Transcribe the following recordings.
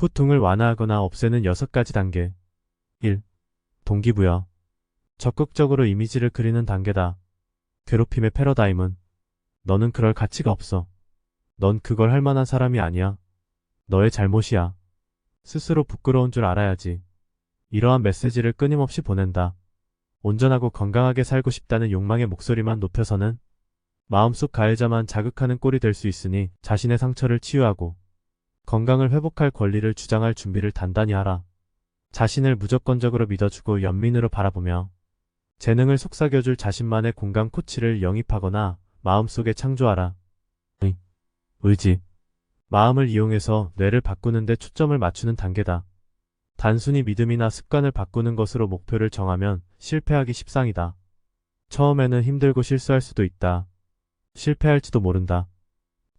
고통을 완화하거나 없애는 6가지 단계. 1. 동기부여. 적극적으로 이미지를 그리는 단계다. 괴롭힘의 패러다임은 너는 그럴 가치가 없어. 넌 그걸 할 만한 사람이 아니야. 너의 잘못이야. 스스로 부끄러운 줄 알아야지. 이러한 메시지를 끊임없이 보낸다. 온전하고 건강하게 살고 싶다는 욕망의 목소리만 높여서는 마음속 가해자만 자극하는 꼴이 될 수 있으니 자신의 상처를 치유하고 건강을 회복할 권리를 주장할 준비를 단단히 하라. 자신을 무조건적으로 믿어주고 연민으로 바라보며 재능을 속삭여줄 자신만의 공감 코치를 영입하거나 마음속에 창조하라. 의, 의지. 마음을 이용해서 뇌를 바꾸는 데 초점을 맞추는 단계다. 단순히 믿음이나 습관을 바꾸는 것으로 목표를 정하면 실패하기 십상이다. 처음에는 힘들고 실수할 수도 있다. 실패할지도 모른다.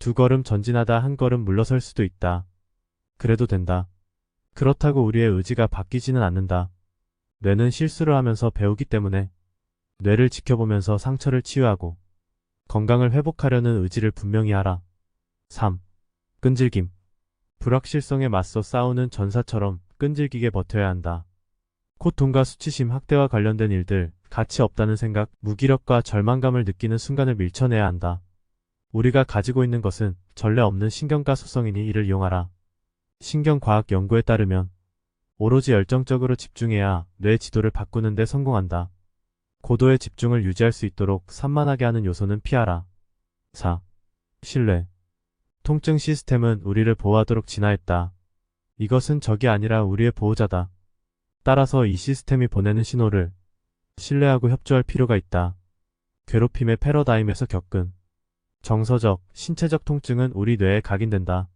두 걸음 전진하다 한 걸음 물러설 수도 있다. 그래도 된다. 그렇다고 우리의 의지가 바뀌지는 않는다. 뇌는 실수를 하면서 배우기 때문에 뇌를 지켜보면서 상처를 치유하고 건강을 회복하려는 의지를 분명히 하라. 3. 끈질김. 불확실성에 맞서 싸우는 전사처럼 끈질기게 버텨야 한다. 고통과 수치심 학대와 관련된 일들, 가치 없다는 생각, 무기력과 절망감을 느끼는 순간을 밀쳐내야 한다. 우리가 가지고 있는 것은 전례 없는 신경가 소성이니 이를 이용하라. 신경과학 연구에 따르면 오로지 열정적으로 집중해야 뇌 지도를 바꾸는 데 성공한다. 고도의 집중을 유지할 수 있도록 산만하게 하는 요소는 피하라. 4. 신뢰. 통증 시스템은 우리를 보호하도록 진화했다. 이것은 적이 아니라 우리의 보호자다. 따라서 이 시스템이 보내는 신호를 신뢰하고 협조할 필요가 있다. 괴롭힘의 패러다임에서 겪은 정서적, 신체적 통증은 우리 뇌에 각인된다.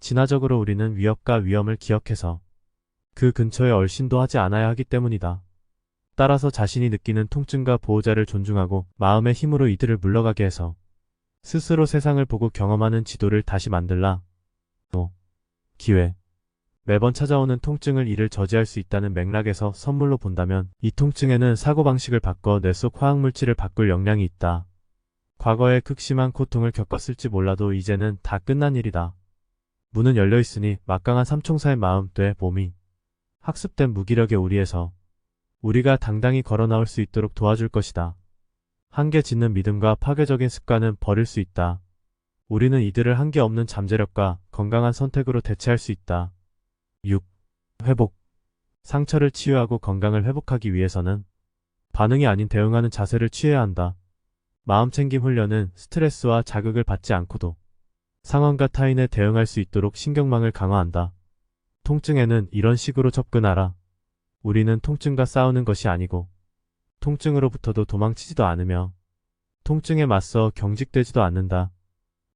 진화적으로 우리는 위협과 위험을 기억해서 그 근처에 얼씬도 하지 않아야 하기 때문이다. 따라서 자신이 느끼는 통증과 보호자를 존중하고 마음의 힘으로 이들을 물러가게 해서 스스로 세상을 보고 경험하는 지도를 다시 만들라. 5. 기회. 매번 찾아오는 통증을 이를 저지할 수 있다는 맥락에서 선물로 본다면 이 통증에는 사고방식을 바꿔 뇌 속 화학물질을 바꿀 역량이 있다. 과거에 극심한 고통을 겪었을지 몰라도 이제는 다 끝난 일이다. 문은 열려 있으니 막강한 삼총사의 마음, 뇌, 몸이 학습된 무기력의 우리에서 우리가 당당히 걸어 나올 수 있도록 도와줄 것이다. 한계 짓는 믿음과 파괴적인 습관은 버릴 수 있다. 우리는 이들을 한계 없는 잠재력과 건강한 선택으로 대체할 수 있다. 6. 회복. 상처를 치유하고 건강을 회복하기 위해서는 반응이 아닌 대응하는 자세를 취해야 한다. 마음 챙김 훈련은 스트레스와 자극을 받지 않고도 상황과 타인에 대응할 수 있도록 신경망을 강화한다. 통증에는 이런 식으로 접근하라. 우리는 통증과 싸우는 것이 아니고 통증으로부터도 도망치지도 않으며 통증에 맞서 경직되지도 않는다.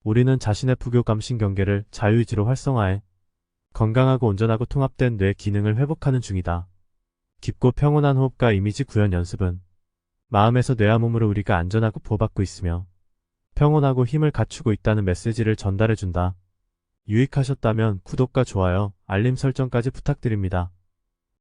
우리는 자신의 부교감 신 경계를 자유의지로 활성화해 건강하고 온전하고 통합된 뇌 기능을 회복하는 중이다. 깊고 평온한 호흡과 이미지 구현 연습은 마음에서 뇌와 몸으로 우리가 안전하고 보호받고 있으며 평온하고 힘을 갖추고 있다는 메시지를 전달해준다. 유익하셨다면 구독과 좋아요, 알림 설정까지 부탁드립니다.